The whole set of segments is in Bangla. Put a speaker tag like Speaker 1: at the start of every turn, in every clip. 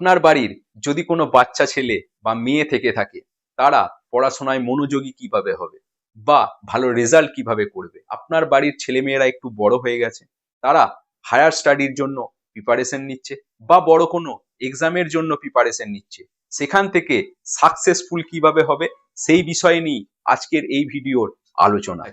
Speaker 1: আপনার বাড়ির যদি কোনো বাচ্চা ছেলে বা মেয়ে থেকে থাকে, তারা পড়াশোনায় মনোযোগী কীভাবে হবে? বা ভালো রেজাল্ট কীভাবে করবে? আপনার বাড়ির ছেলেমেয়েরা একটু বড় হয়ে গেছে, তারা হায়ার স্টাডির জন্য প্রিপারেশন নিচ্ছে বা বড় কোনো এক্সামের জন্য প্রিপারেশন নিচ্ছে, সেখান থেকে সাকসেসফুল কীভাবে হবে? সেই বিষয় নিয়ে আজকের এই ভিডিওর আলোচনা।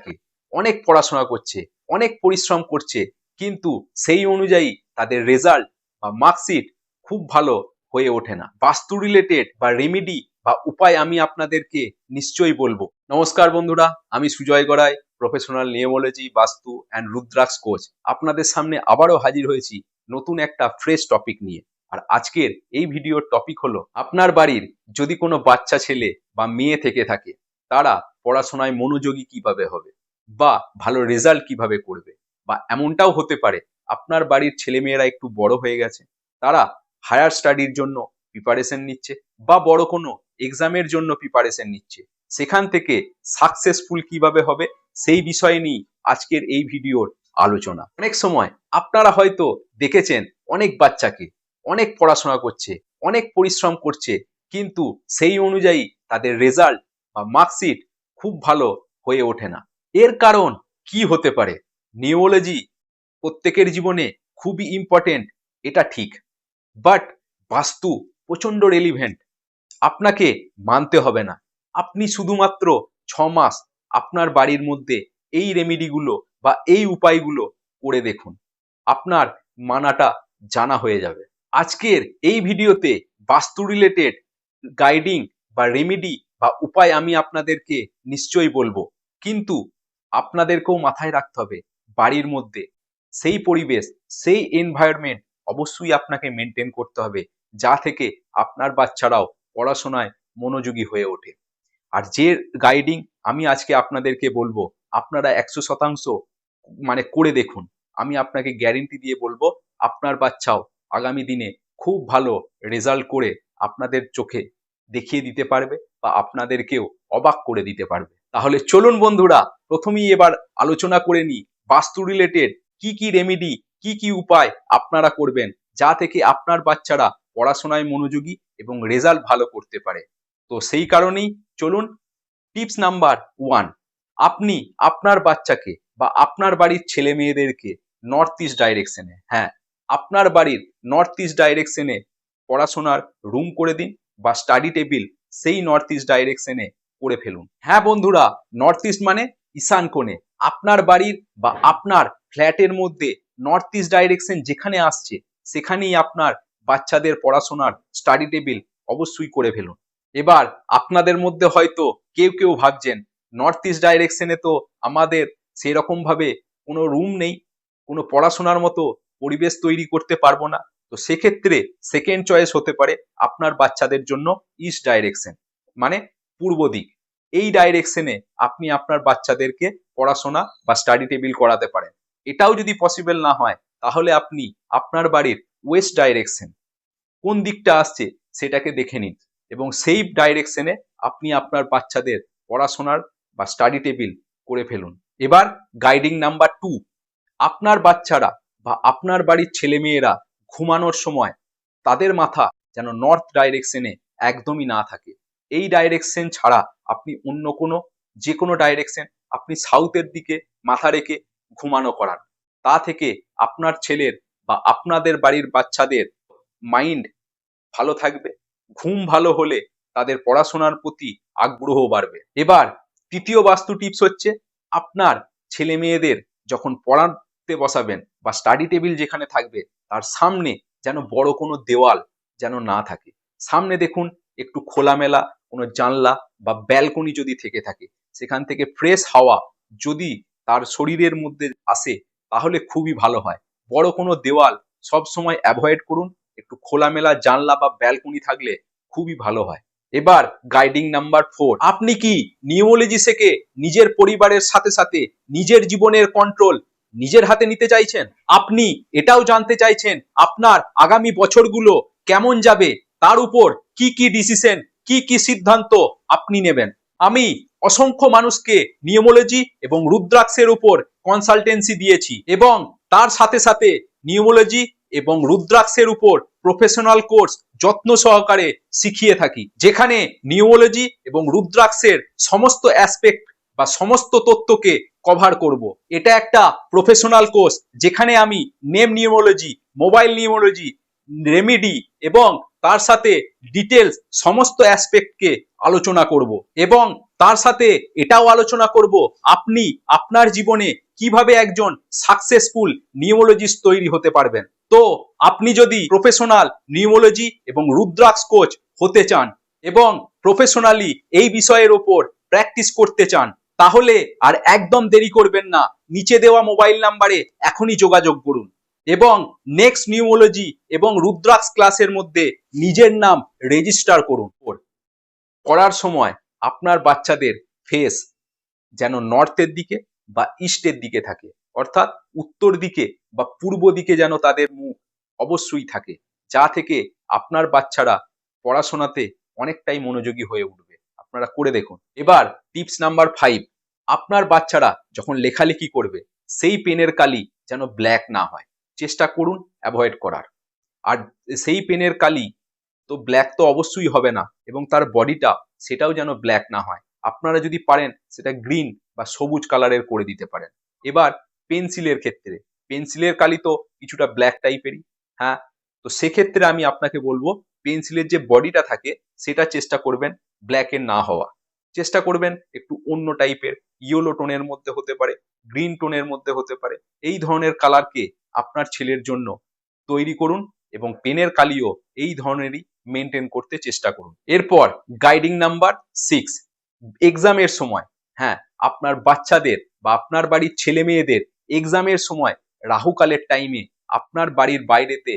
Speaker 1: অনেক পড়াশোনা করছে, অনেক পরিশ্রম করছে, কিন্তু সেই অনুযায়ী তাদের রেজাল্ট বা মার্কশিট খুব ভালো হয়ে ওঠে না। বাস্তু রিলেটেড বা রেমেডি বা উপায় আমি আপনাদেরকে নিশ্চয়ই বলব। নমস্কার বন্ধুরা, আমি সুজয় গড়াই প্রফেশনাল নিউমোলজি বাস্তু অ্যান্ড রুদ্রাক্স কোচ আপনাদের সামনে আবারও হাজির হয়েছি নতুন একটা ফ্রেশ টপিক নিয়ে। আর আজকের এই ভিডিওর টপিক হলো, আপনার বাড়ির যদি কোনো বাচ্চা ছেলে বা মেয়ে থেকে থাকে, তারা পড়াশোনায় মনোযোগী কীভাবে হবে? বা ভালো রেজাল্ট কীভাবে করবে? বা এমনটাও হতে পারে, আপনার বাড়ির ছেলেমেয়েরা একটু বড় হয়ে গেছে, তারা হায়ার স্টাডির জন্য প্রিপারেশন নিচ্ছে বা বড় কোনো এক্সামের জন্য প্রিপারেশন নিচ্ছে। সেখান থেকে সাকসেসফুল কীভাবে হবে সেই বিষয় নিয়ে আজকের এই ভিডিওর আলোচনা। অনেক সময় আপনারা হয়তো দেখেছেন অনেক বাচ্চাকে অনেক পড়াশোনা করছে, অনেক পরিশ্রম করছে, কিন্তু সেই অনুযায়ী তাদের রেজাল্ট বা মার্কশিট খুব ভালো হয়ে ওঠে না। এর কারণ কি হতে পারে? নিউরোলজি প্রত্যেকের জীবনে খুবই ইম্পর্টেন্ট এটা ঠিক। বাট বাস্তু প্রচণ্ড রেলিভেন্ট আপনাকে মানতে হবে না। আপনি শুধুমাত্র ছ মাস আপনার বাড়ির মধ্যে এই রেমেডিগুলো বা এই উপায়গুলো করে দেখুন। আপনার মানাটা জানা হয়ে যাবে। আজকের এই ভিডিওতে বাস্তু রিলেটেড গাইডিং বা রেমেডি বা উপায় আমি আপনাদেরকে নিশ্চয়ই বলব। কিন্তু আপনাদেরকেও মাথায় রাখতে হবে বাড়ির মধ্যে সেই পরিবেশ, সেই এনভায়রনমেন্ট অবশ্যই আপনাকে মেনটেন করতে হবে, যা থেকে আপনার বাচ্চারাও পড়াশোনায় মনোযোগী হয়ে ওঠে। আর যে গাইডিং আমি আজকে আপনাদেরকে বলব, আপনারা একশো শতাংশ মানে করে দেখুন। আমি আপনাকে গ্যারেন্টি দিয়ে বলব, আপনার বাচ্চাও আগামী দিনে খুব ভালো রেজাল্ট করে আপনাদের চোখে দেখিয়ে দিতে পারবে বা আপনাদেরকেও অবাক করে দিতে পারবে। তাহলে চলুন বন্ধুরা, প্রথমেই এবার আলোচনা করে নিই, বাস্তু রিলেটেড কি কি রেমেডি কি কি উপায় আপনারা করবেন যা থেকে আপনার বাচ্চারা পড়াশোনায় মনোযোগী এবং রেজাল্ট ভালো করতে পারে? তো সেই কারণেই চলুন টিপস নাম্বার ওয়ান, আপনি আপনার বাচ্চাকে বা আপনার বাড়ির ছেলে মেয়েদেরকে নর্থ ইস্ট ডাইরেকশনে হ্যাঁ আপনার বাড়ির নর্থ ইস্ট ডাইরেকশনে পড়াশোনার রুম করে দিন বা স্টাডি টেবিল সেই নর্থ ইস্ট ডাইরেকশনে করে ফেলুন। হ্যাঁ বন্ধুরা নর্থ ইস্ট মানে ঈশান কোণে। আপনার বাড়ির বা আপনার ফ্ল্যাটের মধ্যে নর্থ ইস্ট ডাইরেকশন যেখানে আসছে, সেখানেই আপনার বাচ্চাদের পড়াশোনার স্টাডি টেবিল অবশ্যই করে ফেলুন। এবার আপনাদের মধ্যে হয়তো কেউ কেউ ভাবছেন নর্থ ইস্ট ডাইরেকশনে তো আমাদের সেরকম ভাবে কোনো রুম নেই, কোনো পড়াশোনার মতো পরিবেশ তৈরি করতে পারব না। তো সেক্ষেত্রে সেকেন্ড চয়েস হতে পারে আপনার বাচ্চাদের জন্য ইস্ট ডাইরেকশন মানে পূর্ব দিক। এই ডাইরেকশনে আপনি আপনার বাচ্চাদেরকে পড়াশোনা বা স্টাডি টেবিল করাতে পারেন। এটাও যদি পসিবল না হয়, তাহলে আপনি আপনার বাড়ির ওয়েস্ট ডাইরেকশন কোন দিকটা আসছে সেটাকে দেখে নিন এবং সেই ডাইরেকশনে আপনি আপনার বাচ্চাদের পড়াশোনার বা স্টাডি টেবিল করে ফেলুন। এবার গাইডিং নাম্বার টু আপনার বাচ্চারা বা আপনার বাড়ির ছেলেমেয়েরা ঘুমানোর সময় তাদের মাথা যেন নর্থ ডাইরেকশনে একদমই না থাকে। এই ডাইরেকশন ছাড়া আপনি অন্য কোনো যে কোনো ডাইরেকশন আপনি সাউথের দিকে মাথা রেখে ঘুমানো করান। তা থেকে আপনার ছেলের বা আপনাদের বাড়ির বাচ্চাদের মাইন্ড ভালো থাকবে, ঘুম ভালো হলে তাদের পড়াশোনার প্রতি আগ্রহ বাড়বে। এবার তৃতীয় বাস্তু টিপস হচ্ছে, আপনার ছেলে মেয়েদের যখন পড়াতে বসাবেন বা স্টাডি টেবিল যেখানে থাকবে, তার সামনে যেন বড় কোনো দেওয়াল যেন না থাকে। সামনে দেখুন, একটু খোলামেলা কোনো জানলা বা ব্যালকনি যদি থেকে থাকে, সেখান থেকে ফ্রেশ হাওয়া যদি তার শরীরের মধ্যে আসে, তাহলে খুবই ভালো হয়। বড় কোনো দেওয়াল সব সময় অ্যাভয়েড করুন। একটু খোলামেলা জানলা বা ব্যালকনি থাকলে খুবই ভালো হয়। এবার গাইডিং নাম্বার ফোর আপনি কি নিউমোলজি থেকে নিজের পরিবারের সাথে সাথে নিজের জীবনের কন্ট্রোল নিজের হাতে নিতে চাইছেন? আপনি এটাও জানতে চাইছেন আপনার আগামী বছরগুলো কেমন যাবে? তার উপর কি কি ডিসিশন কি কি সিদ্ধান্ত আপনি নেবেন? আমি অসংখ্য মানুষকে নিউমোলজি এবং রুদ্রাক্ষের উপর কনসালটেন্সি দিয়েছি এবং তার সাথে সাথে নিউমোলজি এবং রুদ্রাক্ষের উপর প্রফেশনাল কোর্স যত্ন সহকারে শিখিয়ে থাকি। যেখানে নিউমোলজি এবং রুদ্রাক্ষের সমস্ত অ্যাসপেক্ট বা সমস্ত তথ্যকে কভার করব। এটা একটা প্রফেশনাল কোর্স যেখানে আমি name numerology mobile numerology remedy এবং তার সাথে ডিটেলস সমস্ত অ্যাসপেক্টকে আলোচনা করব এবং তার সাথে এটাও আলোচনা করব, আপনি আপনার জীবনে কীভাবে একজন সাকসেসফুল নিউমোলজিস্ট তৈরি হতে পারবেন। তো আপনি যদি প্রফেশনাল নিউমোলজি এবং রুদ্রাক্ষ কোচ হতে চান এবং প্রফেশনালি এই বিষয়ের ওপর প্র্যাকটিস করতে চান, তাহলে আর একদম দেরি করবেন না, নিচে দেওয়া মোবাইল নাম্বারে এখনই যোগাযোগ করুন এবং নেক্সট নিউমোলজি এবং রুদ্রাক্ষ ক্লাসের মধ্যে নিজের নাম রেজিস্টার করুন। করার সময় আপনার বাচ্চাদের ফেস যেন নর্থের দিকে বা ইস্টের দিকে থাকে। অর্থাৎ উত্তর দিকে বা পূর্ব দিকে যেন তাদের মুখ অবশ্যই থাকে, যা থেকে আপনার বাচ্চারা পড়াশোনাতে অনেকটাই মনোযোগী হয়ে উঠবে। আপনারা করে দেখুন। এবার টিপস নাম্বার ফাইভ আপনার বাচ্চারা যখন লেখালেখি করবে, সেই পেনের কালি যেন ব্ল্যাক না হয়। চেষ্টা করুন অ্যাভয়েড করার। আর সেই পেনের কালি তো ব্ল্যাক তো অবশ্যই হবে না এবং তার বডিটা সেটাও যেন ব্ল্যাক না হয়। আপনারা যদি পারেন সেটা গ্রিন বা সবুজ কালারের করে দিতে পারেন। এবার পেন্সিলের ক্ষেত্রে পেন্সিলের কালি তো কিছুটা ব্ল্যাক টাইপেরই হ্যাঁ? তো সেক্ষেত্রে আমি আপনাকে বলব পেন্সিলের যে বডিটা থাকে সেটা চেষ্টা করবেন ব্ল্যাকের না হওয়া। চেষ্টা করবেন একটু অন্য টাইপের ইয়েলো টোনের মধ্যে হতে পারে গ্রিন টোনের মধ্যে হতে পারে। এই ধরনের কালারকে আপনার ছেলের জন্য তৈরি করুন এবং পেনের কালিও এই ধরনেরই মেনটেন করতে চেষ্টা করুন। এরপর গাইডিং নাম্বার সিক্স এক্সামের সময়। হ্যাঁ আপনার বাচ্চাদের বা আপনার বাড়ির ছেলে মেয়েদের এক্সামের সময় রাহুকালের টাইমে আপনার বাড়ির বাইরেতে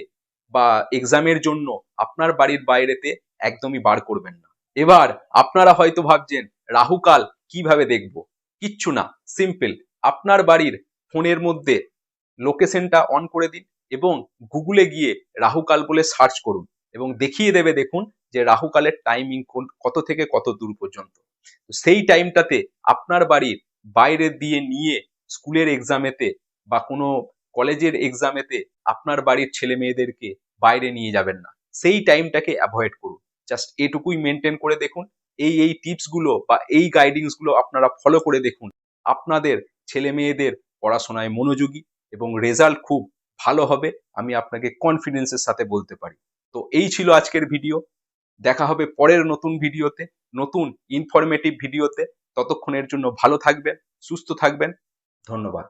Speaker 1: বা এক্সামের জন্য আপনার বাড়ির বাইরেতে একদমই বার করবেন না। এবার আপনারা হয়তো ভাবছেন রাহুকাল কীভাবে দেখব? কিচ্ছু না সিম্পল আপনার বাড়ির ফোনের মধ্যে লোকেশনটা অন করে দিন এবং গুগলে গিয়ে রাহুকাল বলে সার্চ করুন। এবং দেখিয়ে দেবে দেখুন যে রাহুকালের টাইমিং কত থেকে কত দূর পর্যন্ত। সেই টাইমটাতে আপনার বাড়ির বাইরে দিয়ে নিয়ে স্কুলের এক্সামেতে বা কোনো কলেজের এক্সামেতে আপনার বাড়ির ছেলে মেয়েদেরকে বাইরে নিয়ে যাবেন না। সেই টাইমটাকে অ্যাভয়েড করুন। জাস্ট এটুকুই মেনটেন করে দেখুন। এই এই টিপসগুলো বা এই গাইডিংসগুলো আপনারা ফলো করে দেখুন। আপনাদের ছেলে মেয়েদের পড়াশোনায় মনোযোগী এবং রেজাল্ট খুব ভালো হবে। আমি আপনাকে কনফিডেন্সের সাথে বলতে পারি। তো এই ছিল আজকের ভিডিও। দেখা হবে পরের নতুন ভিডিওতে, নতুন ইনফরমেটিভ ভিডিওতে। ততক্ষণের জন্য ভালো থাকবেন, সুস্থ থাকবেন। ধন্যবাদ।